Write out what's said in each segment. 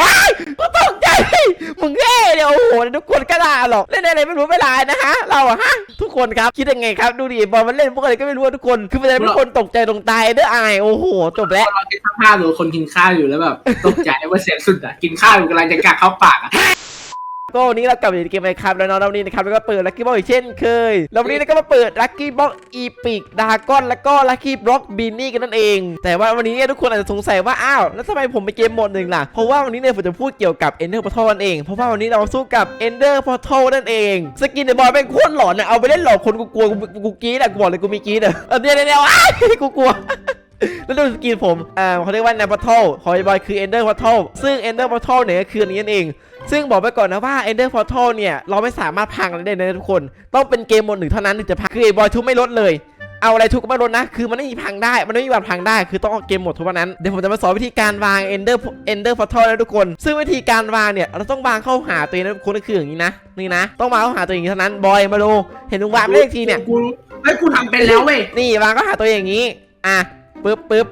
ว้ายก็ตกใจ มึงเท่เดี๋ยวโอ้โหทุกคนก็ด่าหรอกเล่นอะไรไม่รู้เวลานะฮะ เราอะฮะ ทุกคนครับคิดยังไงครับดูดิบอลมันเล่นพวกอะไรก็ไม่รู้อะทุกคนคือมันจะเป็นคนตกใจตรงตายเด้ออายโอ้โหจบแล้ว เราคิดสภาพดูคนกินข้าวอยู่แล้วแบบตกใจว่าเสียงสุดอะ กินข้าวอยู่กำลังจะกัดเข้าปากอะ ก็วันนี้เรากลับมาอยู่ในเกมไมครับแล้วเนาะวันนี้นะครับแล้วก็เปิดลัคกี้บ็อกอีกเช่นเคยแล้ววันนี้เราก็มาเปิดลัคกี้บ็อกอีพิกดากอนแล้วก็ลัคกี้บ็อกบินนี่กันนั่นเอง แต่ว่าวันนี้เนี่ยทุกคนอาจจะสงสัยว่าอ้าวแล้วทำไมผมไปเกมหมดหนึ่งล่ะเพราะว่าวันนี้เนี่ยผมจะพูดเกี่ยวกับ Ender Portal นั่นเองเพราะว่าวันนี้เราสู้กับ Ender Portal นั่นเองสกินในบอลเป็นโคตรหลอนอะเอาไปเล่นหลอกคนกูกลัวกูกูกรี๊ดอะกูบอกเลยกูมีกรี๊ดอะเออเดี๋ยเดี๋ยวเดี๋ยวอ้ากูกลัว แล้วดูสกินผม อ่าเขาเรียกว่า n น p o r t a l ของไอ้บอยคือ Ender Portal ซึ่ง Ender Portal เนี่ยก็คืออันนี้นั่นเอง ซึ่งบอกไปก่อนนะว่า Ender Portal เนี่ย เราไม่สามารถพังได้นะทุกคน ต้องเป็นเกมโหมดหนึ่งเท่านั้นถึงจะพัง คือไอ้บอยทุบไม่ลดเลยเอาอะไรทุบก็ไม่ลดนะ คือมันไม่มีพังได้ มันไม่มีวันพังได้ คือต้องเอาเกมโหมดทุบเท่านั้น เดี๋ยวผมจะมาสอนวิธีการวาง Ender Ender Portal นะทุกคน ซึ่งวิธีการวางเนี่ย เราต้องวางเข้าหาตัวเองนะทุกคนก็คืออย่างนี้นะ นี่นะ ต้องวางเข้าหาตัวเองเท่านั้น บอยมาดู เห็นมึงวางไม่ได้อีกทีเนี่ย กูไอ้ยกูทำเป็นแล้วเว้ย นี่วางก็หาตัวเองอย่างนี้ อะ ปึ๊บปึ๊บ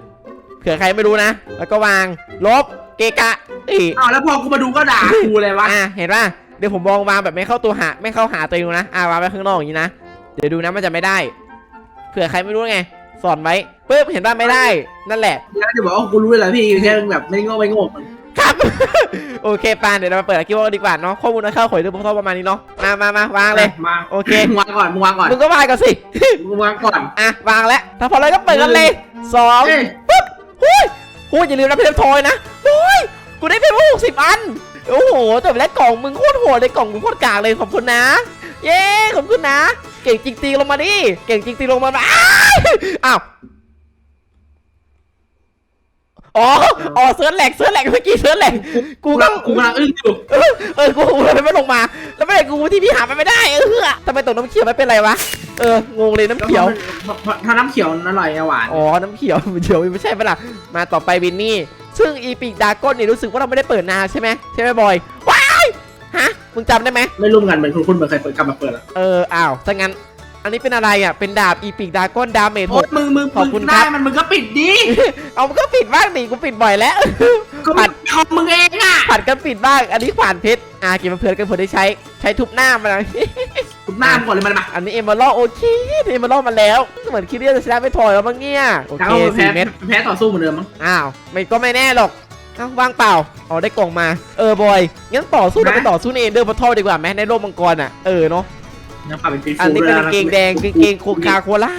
เผื่อใครไม่รู้นะ แล้วก็วาง ลบ เกะกะอีอ้าวแล้วพอกูมาดูก็ด่ากูเลยวะ อะ เห็นป่ะ เดี๋ยวผมมองวางแบบไม่เข้าตัวหา ไม่เข้าหาตัวเองนะ อะวางไว้ข้างนอกอย่างนี้นะ เดี๋ยวดูนะมันจะไม่ได้ เผื่อใครไม่รู้ไง สอนไว้ปึ๊บ เห็นป่ะไม่ได้ นั่นแหละ แล้วจะบอกว่ากูรู้เลยพี่แค่แบบไม่โง่ไม่โง่ครับ โอเคปานเดี๋ยวเรามาเปิดอากิวดีกว่าเนาะข้อมูลนะเข้าข่อยเรื่องพวกท่อประมาณนี้เนาะมามามาวางเลยมาโอเคมึงวางก่อนมึงวางก่อนมึงก็วางก่อนสิมึงวางก่อนอะวางแล้วถ้าพอแล้วก็เปิดกันเลยสองเอ้ยปุ๊บหุ้ยหุ้ยอย่าลืมรับเพลงทอยนะหุ้ยกูได้เพลงหกสิบอันโอ้โหแต่แล้วกล่องมึงโคตรโหดเลยกล่องมึงโคตรกากเลยขอบคุณนะ เย้ขอบคุณนะ เก่งจริงๆลงมาดิเก่งจริงๆลงมาอ้ายอ้าว อ๋ออ๋อเซิร์ชแหลกเซิร์ชแหลกเมื่อกี้เซิร์ชแหลกกูกูก็กำลังกูกำลังอึ้งอยู่เออเออกูกูเลยไม่ลงมา แล้วไม่ได้กูที่พี่หามันไม่ได้เออทำไมตกน้ำเขียวไม่เป็นไรวะเอองงเลยน้ำเขียวถ้าน้ำเขียวมันอร่อยอะหวานอ๋อน้ำเขียวเขียวไม่ใช่ปะล่ะมาต่อไปวินนี่ ซึ่งอีพิกดากอนเนี่ยรู้สึกว่าเราไม่ได้เปิดนานใช่ไหมใช่ไหมบอยว้ายฮะมึงจำได้ไหมไม่ร่วมกันเหมือนคุณคุณเหมือนเคยเปิดกลับมาเปิดแล้วเอออ้าวถ้างั้น อันนี้เป็นอะไรอะ เป็นดาบอีพิกดากอนดาเมจหโอ้กมึงมึงขอบคุณมึงครัได้บมันมึงก็ปิดดิเอามันก็ปิดบ้างดิกูปิดบ่อยแล้ว ก็ปัดทำมึงเองอะผัดกันปิดบ้าง อันนี้ขวานเพชรอ่าเก็บมาเผื่อกันเผื่อได้ใช้ ใช้ทุบหน้ามันนะ ทุบหน้ามึงก่อนเลยมันมา อันนี้เอมเมอรัลโอเคเอมเมอรัลมาแล้ว เหมือนคิดว่าจะชนะไม่ถอยแล้วมั้งเนี่ย โอแล้วเคก็แพ้สี่เม็ด แพ้ต่อสู้เหมือนเดิมมั้ง อ้าวไม่ก็ไม่แน่หรอกเอ้าว่างเปล่าอ๋อได้กล่องมา เออบอย งั้นต่อสู้เราไปต่อสู้ในเอนเดอร์พัททอดีกว่าไหมในโลกมังกรอะ เออเนาะ ยังขับเป็นฟีฟูอันนี้เป็นกางเกงแดงกางเกงโคคาโคล่า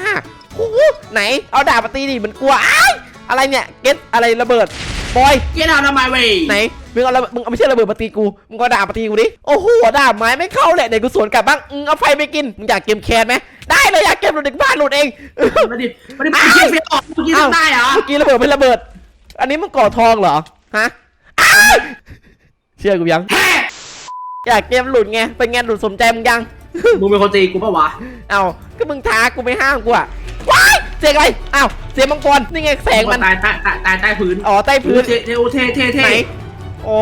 โอ้โหไหน เอาดาบมาตีดิมันกลัวอ้ายอะไรเนี่ย เก็ตอะไรระเบิด บอย เกตเอาทำไมเว้ยไหน มึงเอาระเบิดมึงเอาไม่ใช่ระเบิดมาตีกู มึงก็ดาบมาตีกูดิ โอ้โหดาบไม้ไม่เข้าเลยเดี๋ยวกูสวนกลับบ้างอืมเอาไฟไปกิน มึงอยากเกมแคนไหม ได้เลยอยากเกมหลุดเด็กบ้านหลุดเอง มาดิมาดิมึงเกมเฟียออกเมื่อกี้ทำได้เหรอ เมื่อกี้ระเบิดไม่ระเบิด อันนี้มึงก่อทองเหรอ ฮะอ้ายเชื่อกูยังแฮ่อยากเกมหลุดไง เป็นไงหลุดสมใจมึงยัง มึงเป็นคนตีกูปะวะ เอ้าก็มึงท้ากูไม่ห้ามกูอะว้ายเสียงอะไรเอ้าเสียงมังกรนี่ไงแสงมัน ตายตายตายตายใต้พื้นอ๋อใต้พื้นเทเทเทเทเท ไหนอ๋อ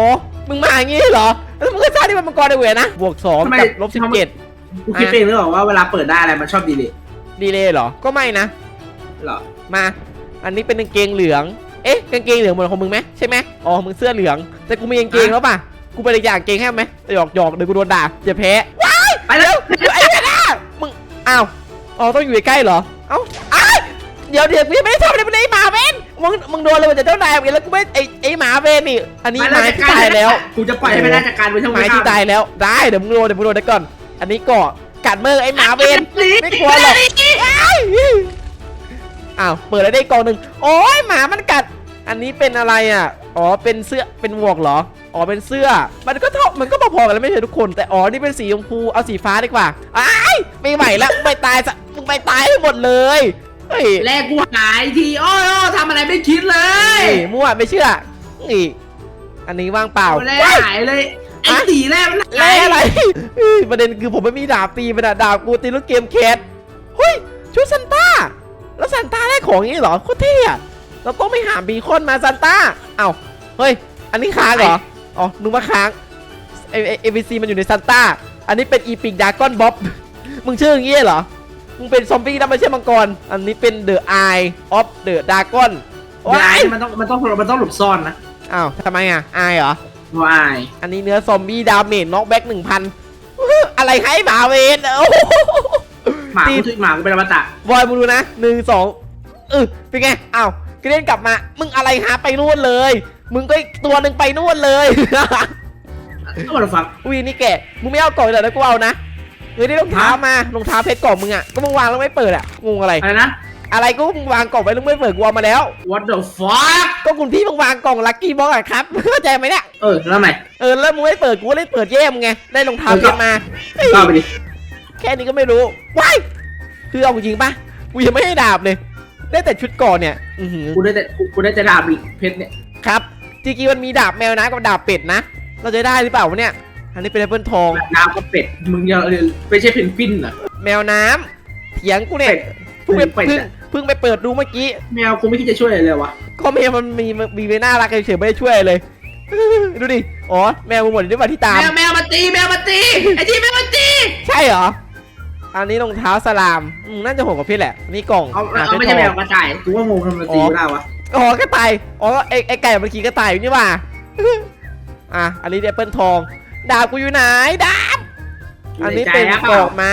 มึงมาอย่างงี้เหรอแล้วมึงก็สร้างที่มันมังกรได้เวยนะบวกสองกับลบสิบเจ็ดกูคิดเองหรือเปล่าว่าเวลาเปิดได้อะไรมันชอบดีเลยดีเลยเหรอก็ไม่นะ เหรอ มา อันนี้เป็นกางเกงเหลือง เอ๊ะ กางเกงเหลืองเหมือนของมึงไหมใช่ไหมอ๋อ มึงเสื้อเหลือง แต่กูมีกางเกงแล้วป่ะ กูไปเลยอยากกางเกงให้ไหมหยอกหยอกเดี๋ยวกูโดนด่าอย่าแพ้ ว้าย ไปแล้วไอ้แพน่ามึงอ้าวอ๋อต้องอยู่ใกล้ๆเหรอเอ้าอ้ายเดี๋ยวเดี๋ยวกูยังไม่ได้ทำอะไรไม่ได้หมาเวนมึงมึงโดนเลยมันจะเจ้านายมึงแล้วกูไม่ไอ้ไอ้หมาเวนนี่ อันนี้หมาที่ตายแล้วกูจะปล่อยให้ไม่ได้จากการไปช่องหมาที่ตายแล้วได้เดี๋ยวมึงโดนเดี๋ยวมึงโดนเดี๋ยวก่อน อันนี้ก็กัดมือไอ้หมาเวนไม่กลัวหรอกอ้ายอ้าวเปิดแล้วได้กล่องหนึ่งโอ้ยหมามันกัด อันนี้เป็นอะไรอะ อ๋อ เป็นเสื้อ เป็นหมวกเหรอ อ๋อ เป็นเสื้อ มันก็เท่ามันก็พอๆกันแล้วไม่ใช่ทุกคน แต่อ๋อ นี่เป็นสีชมพู เอาสีฟ้าดีกว่าอ้ายไม่ไหวแล้วมึงไปตายซะมึงไปตายให้หมดเลย เฮ้ยแรกกูหายทีโอ้ยทำอะไรไม่คิดเลยนี่มั่วไม่เชื่อนี่อันนี้ว่างเปล่าแรกว้าย หายเลยไอ้สีแรกมันแล้อะไรเฮ้ยประเด็นคือผมไม่มีดาบตีมันอะดาบกูตีลูกเกมแคทเฮ้ยชุดซันต้า แล้วซันต้าได้ของอย่างนี้เหรอโคตรเท่อะ เราต้องไปหาบีคอนมาซันต้า เอ้า เฮ้ย อันนี้ค้างเหรอ อ๋อนึกว่าค้างเอเอวีซีมันอยู่ในซันต้า อันนี้เป็นอีพิกดากอนบ๊อบ มึงชื่ออย่างงี้เหรอ มึงเป็นซอมบี้นะไม่ใช่มังกร อันนี้เป็นเดอะไอออฟเดอะดากอนยายมันต้องมันต้องมันต้องหลบซ่อนนะ อ้าวทำไมอะอายเหรอวายอันนี้เนื้อซอมบี้ดาเมจน็อกแบ็กหนึ่งพันอะไรให้หมาเวนโอ้โหหมาตีกูถึงหมากูเป็นอมตะบอยมึงดูนะหนึ่งสองเออเป็นไงอ้าวกระ เด็นกลับมา มึงอะไรหาไปนู่นเลย มึงก็อีกตัวหนึ่งไปนู่นเลย ก็มาฟังอุ้ยนี่แกมึงไม่เอากล่องเลยนะกูเอานะเฮ้ยได้รองเท้ามารองเท้าเพชรกล่องมึงอะก็มึงวางแล้วไม่เปิดอะงงอะไร อะไรนะ อะไรก็มึงวางกล่องไว้แล้วไม่เปิดกูเอามาแล้ว what the fuck ก็คุณพี่มึงวางกล่องลัคกี้บ็อกอะครับ เข้าใจไหมเนี่ยเออแล้วไงเออแล้วมึงไม่เปิดกูก็เลยเปิดแย่มึงไงได้รองเท้าเพชรมาเฮ้ย ก็ไปดิ แค่นี้ก็ไม่รู้ว้ายคือเอาจริงปะกูยังไม่ให้ดาบเลย ได้แต่ชุดก่อนเนี่ย อือหือกูได้แต่กูได้แต่ดาบเพชรเนี่ย ครับ จริงๆมันมีดาบแมวนะกับดาบเป็ดนะ เราจะได้หรือเปล่าวะเนี่ย อันนี้เป็นแอปเปิลทองน้ำกับเป็ด มึงยังไม่ใช่เพนกวินเหรอแมวน้ำเถียงกูเนี่ยเป็ดเพิ่งไปเป็ดเพิ่งอะเพิ่งไปเปิดดูเมื่อกี้ แมวกูไม่คิดจะช่วยอะไรเลยวะก็แมวมันมีมีเวน่ารักเฉยๆไม่ได้ช่วยเลย ดูดิ อ๋อ แมวมึงหมดด้วยป่ะที่ตาม แมวแมวมาตีแมวมาตีไอ้ที่แมวมาตี ใช่เหรอ อันนี้รองเท้าสลามอืมน่าจะหกกับพี่แหละ นี่กล่องเอาอะเอาไม่ใช่แมวกระต่ายกูว่างงทำไมตีกูได้วะอ๋อกระต่ายอ๋อไอไอไก่มันขี่กระต่ายอยู่นี่หว่า อะอันนี้แอปเปิลทอง ดาบกูอยู่ไหนดาบ อันนี้เป็นกรอกม้า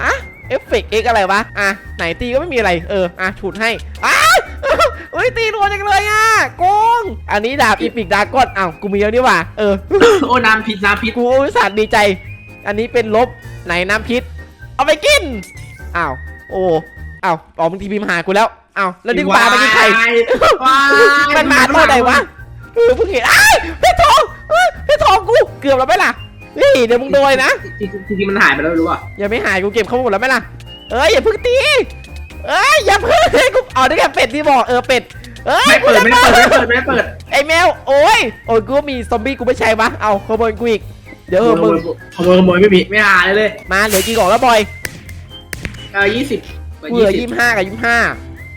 อะเอฟเฟกต์เอ็กอะไรวะ อะไหนตีก็ไม่มีอะไร เออ อะฉุดให้อ้าวเฮ้ยตีรัวจังเลยอะโกง อันนี้ดาบอีพิกดากอนอ้าวกูมีแล้วนี่หว่า เออ โอ้น้ำพิษน้ำพิษกูอุตส่าห์ดีใจ อันนี้เป็นลบไหนน้ำพิษ เอาไปกิน อ้าว โอ้ อ้าวอ๋อมึงทีพิมพ์หากูแล้ว อ้าว แล้วดึงปลาไปกินไข่ว้ายมันมาตัวไหนวะเออเพิ่งเห็นอ้ายเพชรทองเอ้ยเพชรทองกู เกือบแล้วไหมล่ะ นี่เดี๋ยวมึงโดนนะ จริงๆจริงๆมันหายไปแล้วรู้ป่ะอย่าไม่หายกูเก็บเข้าหมดแล้วไหมล่ะ เอ้ยอย่าเพิ่งตี เอ้ยอย่าเพิ่งเฮ้ยกูเอาได้แค่เป็ดที่บอกเออเป็ด เอ้ยไม่เปิดไม่ได้เปิดไม่ได้เปิดไม่ได้เปิดไอ้แมวโอ้ยโอ้ยกูก็มีซอมบี้กูไม่ใช่ปะเอาขโมยกูอีก เดี๋ยวขเออโมมึยงขโมยขโมยไม่มีไม่หายเลยมาเหลือกี่กล่องแล้วบอยเออยี่สิบกูเหลือยี่ห้ากับยี่ห้า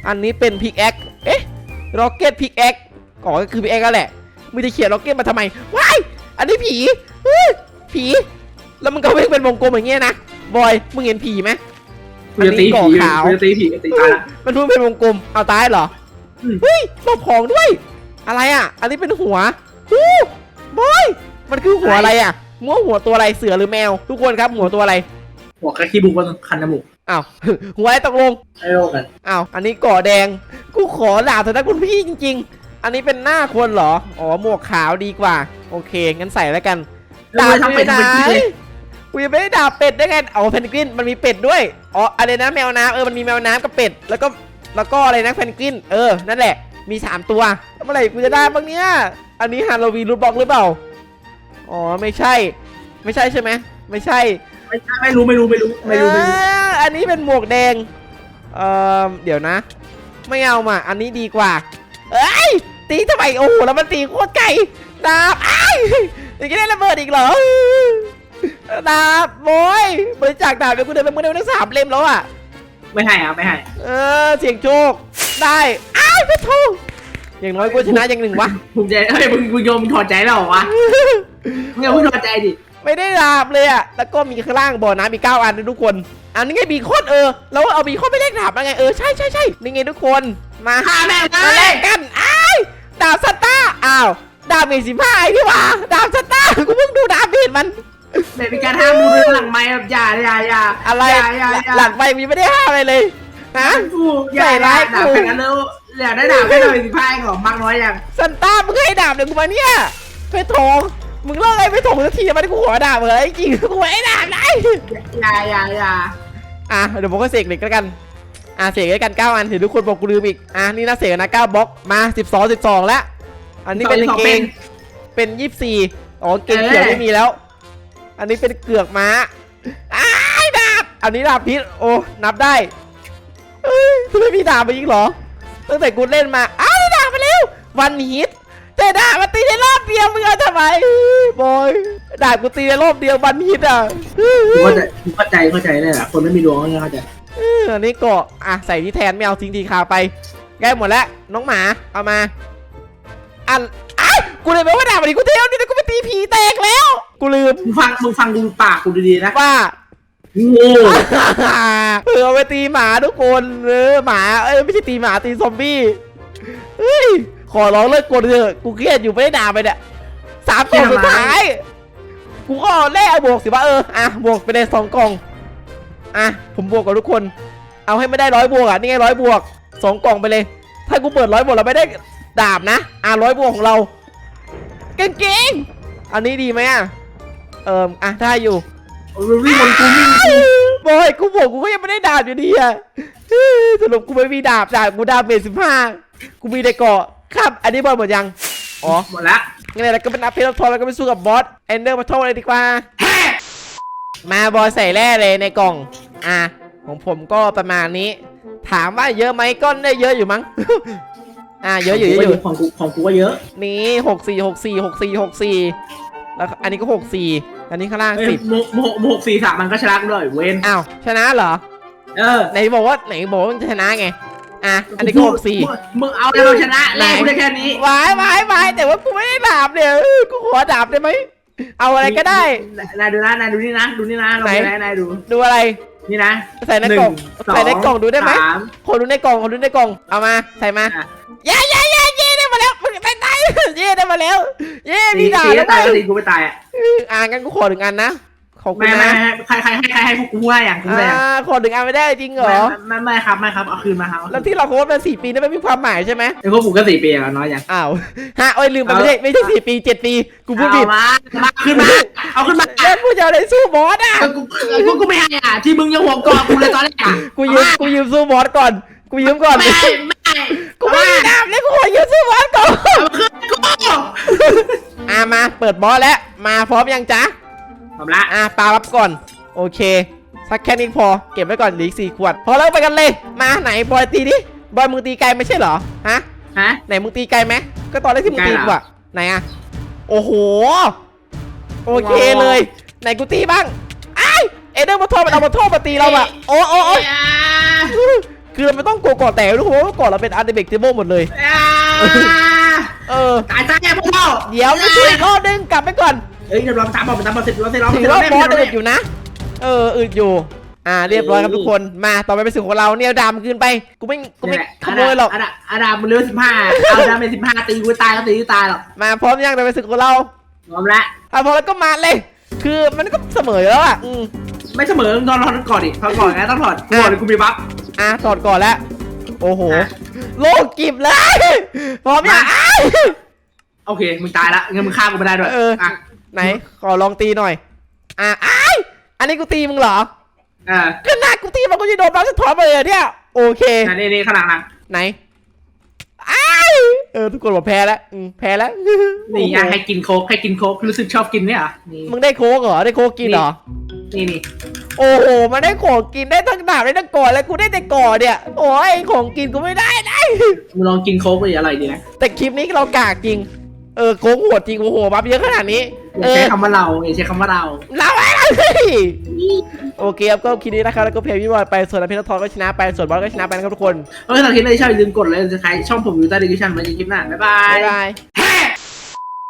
อันนี้เป็นพิกแอคเอ๊ะร็อกเก็ตพิกแอคก่อนก็คือพิกแอคก็แหละมึงจะเขียนร็อกเก็ตมาทำไมว้ายอันนี้ผีเฮ้ยผีแล้วมึงก็ไม่เป็นวงกลมอย่างเงี้ยนะบอยมึงเห็นผีไหมกูจะตีอันนี้ก่อผีขาว กูจะตีผีกูตีตายละ มันเพิ่งเป็นวงกลม เอาตายเหรอ อืม เฮ้ยหลบของด้วย อะไรอะ อันนี้เป็นหัวฮู้บอย มันคือหัวอะไรอะ มัวหัวตัวอะไรเสือหรือแมว ทุกคนครับหัวตัวอะไรหัวกระขี้บุกบนคันจมูกอ้าวหัวอะไรตกลงไอ้โลกันอ้าวอันนี้ก่อแดงกูขอด่าเถอะนะคุณพี่จริง ๆ อันนี้เป็นหน้าคนเหรออ๋อหมวกขาวดีกว่า โอเคงั้นใส่แล้วกันแล้วกูจะทำเป็นด่าทำเป็นกูที่ไม่เลยได้กูยังไม่ได้ด่าเป็ดได้ไงเอาเพนกวินมันมีเป็ดด้วยอ๋ออะไรนะแมวน้ำเออมันมีแมวน้ำกับเป็ดแล้วก็แล้วก็อะไรนะเพนกวินเออนั่นแหละมีสามตัวเมื่อไหร่กูจะได้บ้างเนี่ยอันนี้ฮาโลวีนรูทบล็อกหรือเปล่า อ๋อไม่ใช่ ไม่ใช่ใช่ไหมไม่ใช่ไม่ไม่รู้ไม่รู้ไม่รู้ไม่รู้ไม่รู้เอ่ออันนี้เป็นหมวกแดงเอ่อเดี๋ยวนะ ไม่เอามาอันนี้ดีกว่า เอ้ยตีทำไมโอ้โหแล้วมันตีโคตรไกลดาบไอ้ายอย่างนี้ได้ระเบิดอีกเหรอดาบโว้ยบริจาคดาบเดี๋ยวกูเดินไปมือเดียวทั้งสามเล่มแล้วอะ ไม่ให้อะไม่ให้ เออเสียงโชคได้ อ้าวเพชรทอง อย่างน้อยกูชนะอย่างหนึ่งวะ ภูมิใจเฮ้ยมึงมึงโยมมึงถอดใจแล้วเหรอวะมึงอย่าเพิ่งถอดใจดิไม่ได้ดาบเลยอะแล้วก็มีข้างล่างบ่อน้ำมีเก้าอันด้วยทุกคน อันนี้ไงบีคอนเออ แล้วเอาบีคอนไปแลกดาบแล้วไง เออ ใช่ใช่ใช่นี่ไงทุกคน มาฆ่าแม่งเลมาแลยกกันอ้ายดาบสตาร์อ้าว ดาบเมจสิบห้าไอ้นี่หว่าดาบสตาร์กูเพิ่งดูดาบเมจมันเด็กมีการห้ามดูเรื่องหลังไม้แบบอย่าอย่าอย่าอะไร อย่าอย่าอย่าหลังไปมีไม่ได้ห้ามอะไรเลย ฮะกูอย่าใส่ร้ายกูด่าแค่นั้นแล้วอย่าได้ด่าแค่หน่อยสิพายของมากน้อยอย่างซันต้ามึงให้ดาบเดี๋ยวกูมาเนี่ยเพชรทองมึงเลิกไอ้เพชรทองสักทีมันกูขอดาบเลยจริงกูไม่ให้ดาบได้อย่าอย่าอย่าอะเดี๋ยวผมก็เสกเหล็กแล้วกันอะเสกด้วยกัน9อันเห็นทุกคนบอกกูลืมอีกอะนี่นะเสกนะ9บล็อกมา12 12แล้วอันนี้เป็นกางเกงเป็น24อ๋อเกงเขียวไม่มีแล้ว อันนี้เป็นเกือกม้าอ้ายดาบอันนี้ดาบพิษโอ้นับได้ เอ้ยไม่มีดาบมายิงเหรอ ตั้งแต่กูเล่นมา อ้าวได้ดาบมาแล้ววันฮิตแต่ดาบมาตีในรอบเดียวมึงเอาทำไมบอยดาบกูตีในรอบเดียววันฮิตอะกูเข้าใจกูเข้าใจเข้าใจเลยแหละคนไม่มีดวงก็เข้าใจเอออันนี้ก็อะใส่ที่แทนไม่เอาทิ้งทีคาไปใกล้หมดแล้วน้องหมาเอามาอันอ้าวกูเลยไม่ว่าดาบอันนี้กูเที่ยวนี่นะกูไปตีผีแตกแล้ว กูลืมมึงฟังมึงฟังดูปากกูดีๆนะว่าโง่ เออเอาไปตีหมาทุกคนเออหมาเอ้ยไม่ใช่ตีหมาตีซอมบี้เฮ้ยขอร้องเลิกกดเถอะกูเครียดอยู่ไม่ได้ด่าไปเนี่ยสามกล่องสุดท้าย กูก็แลกเอาบวกสิว่าเอออะบวกไปเลยสองกล่องอะผมบวกกับทุกคน เอาให้ไม่ได้ร้อยบวกอะนี่ไงร้อยบวกสองกล่องไปเลย ถ้ากูเปิดร้อยบวกเราไม่ได้ดาบนะ อะร้อยบวกของเราเก่งๆอันนี้ดีไหมอะเอิมอะได้อยู่ วิ่งบนกูวิ่งกูบอยกูบอกกูก็ยังไม่ได้ดาบอยู่ดีอะเฮ้ยสรุปกูไม่มีดาบดาบกูดาบเบสสิบห้ากูมีแต่เกาะครับ อันนี้บอลหมดยังอ๋อหมดละงั้นเราก็เป็นอัพเพลทองแล้วก็ไปสู้กับบอสเอนเดอร์มาโทเลยดีกว่าแฮ่มาบอยใส่แร่เลยในกล่อง อะของผมก็ประมาณนี้ ถามว่าเยอะไหมก็ได้เยอะอยู่มั้งอะเยอะอยู่เยอะอยู่ของกูของกูก็เยอะ นี่หกสี่หกสี่หกสี่หกสี่ แล้วอันนี้ก็หกสี่อันนี้ข้างล่างเอ้ยสิบโมโมโมหกสี่สามมันก็ชนะกูด้วยเวนอ้าวชนะเหรอเออไหนบอกว่าไหนบอกว่ามันจะชนะไงอะอันนี้ก็หกสี่มึงมึงเอาแล้วเราชนะแล้กูได้แค่นี้วายวายวายแต่ว่ากูไม่ได้ดาบเนี่ยเออกูขอดาบได้ไหมเอาอะไรก็ได้นายดูนะนายดูนี่นะดูนี่นะเราไหนดูนะนายดูดูอะไรนี่นะใส่ในกล่องหใส่ในกล่องดูได้ไหมสามขอดูในกล่องขอดูในกล่องเอามาใส่มาอะเย้เย้เย้เย้ได้ มาแล้วมึงได้ตายเย้ได้มาแล้ว เย้สีมีดาบสีแล้วตายเว้ยสีกูไม่ตายอะอ่างั้นกูขอหนึ่งอันนะขอบคุไม่ณไม่นะไม่ใครใครให้ใครให้พวกกูให้อย่างกูอ่ได้อย่างาขอหนึ่งอันไม่ได้จริงเหรอไม่ไม่ไม่ครับไม่ครับเอาคืนมาครับแล้วที่เราโค้ดมาสี่ปีนั่นไม่มีความหมายใช่ไหมไอ้พวกกูก็สี่ปีแล้วน้อยอย่างอ้าวฮะโอ้ยลืมไปไม่ใช่ไม่ใช่สี่ปีเจ็ดปีกูพูดผิดเอามามาขึ้นมาเอาขึ้นมาแล้วกูจะเอาอะไรสู้บอสอะเออกูกูกูไม่ให้อะที่มึงยังห่วงกอกูเลยตอนแรกอะกูยืมกูยืมสู้บอสก่อน กูยืมก่อนไม่ไม่กูไม่มี ดาบเลยกูขอยืมสู้บอสก่อนเอาขึ้นกูอะมาเปิดบอสแล้ว มาพร้อมยังจ๊ะพร้อมละอะปารับก่อน โอเค สักแค่นี้พอ เก็บไว้ก่อนหลืออีกสี่ขวด พอแล้วไปกันเลย มาไหนบอยตีดิ บอยมึงตีไกลไม่ใช่เหรอ ฮะ ฮะ ไหนมึงตีไกลไหม ก็ตอนแรกที่มึงตีกลเหรอกูอะไหนอะ โอ้โห โอเคเลย ไหนกูตีบ้างไอเอเดอร์มาโทษมันเอามาโทษมาตีเราอะโอ้โอ้โอ้ คือเราไม่ต้องกลัวก่อนแต่ทุกคนว่าก่อนเราเป็นอาร์ติเบกเทเบิลหมดเลยเออ ตายซะแกพวกเราเดี๋ยวไม่ช่วยอีกรอบนึงกลับไปก่อน เอ้ยเดี๋ยวลองตามบอกไปตามบอกเสร็จเราเสร็จเราถืเสร็อจว่าเราบอสเสร็จอึดอยู่นะ เอออึดอยู่ อ่าเรียบร้อยครับทุกคน มาต่อไปเป็นสิ่งของเราเนี่ยดามคืนไป กูไม่ กูไม่ขโมยหรอก อาดาอาดามันเลือสิบห้าเอาดาเป็นสิบห้าตีกูตายก็ตีกูตายหรอกมาพร้อมยังต่อไปสิ่งของเราพร้อมละอะพร้อมแล้วก็มาเลย คือมันก็เสมออยู่แล้วอะอืม ไม่เสมอตอนถอดก่อนดิถอดก่อนนะต้องถอดกูบอกเลยกูมีบัฟ อะถอดก่อนแล้วโอ้โห อะ โลกกิบเลยพร้อมยังมาอ้ายโอเค มึงตายละงั้นมึงฆ่ากูไม่ได้ด้วยเอออะไหน ขอลองตีหน่อย อะอ้ายอันนี้กูตีมึงเหรออ่าขนาดกูตีมันกูจะโดนน้ำสะท้อนไปเลยเหรอเนี่ย โอเค นี่นี่ขนาดนั้นไหนอ้ายเออ ทุกคนบอกแพ้แล้วอืมแพ้แล้วนี่โอ้โหอะให้กินโค้กให้กินโค้กรู้สึกชอบกินเนี่ยเหรอนี่มึงได้โค้กเหรอ ได้โค้กกินเหรอ นี่นี่โอ้โหมันได้ของกินได้ทั้งดาบได้ทั้งก่อนแล้วกูได้แต่ก่อนเนี่ย โอ้ยของกินกูไม่ได้ได้มึงลองกินโค้กดิอร่อยดีนะแต่คลิปนี้เรากากจริง เออโค้งโหดจริงโอ้โหบัฟเยอะขนาดนี้ อย่าเอใช้อคำว่าเราอย่าใช้คำว่าเรา เราอะไรโอเคครับก็คลิปนี้นะครับแล้วก็เพลย์พี่บอยไปส่วนอภิรัทองก็ชนะไปส่วนบอลก็ชนะไปนะครับทุกคน เออถ้าคิดอะไรชอบอย่าลืมกดเลยจะใครช่องผมอยู่ใต้ดีคริปชั่นไว้ในคลิปหน้าบ๊ายบาบ๊ายยบาย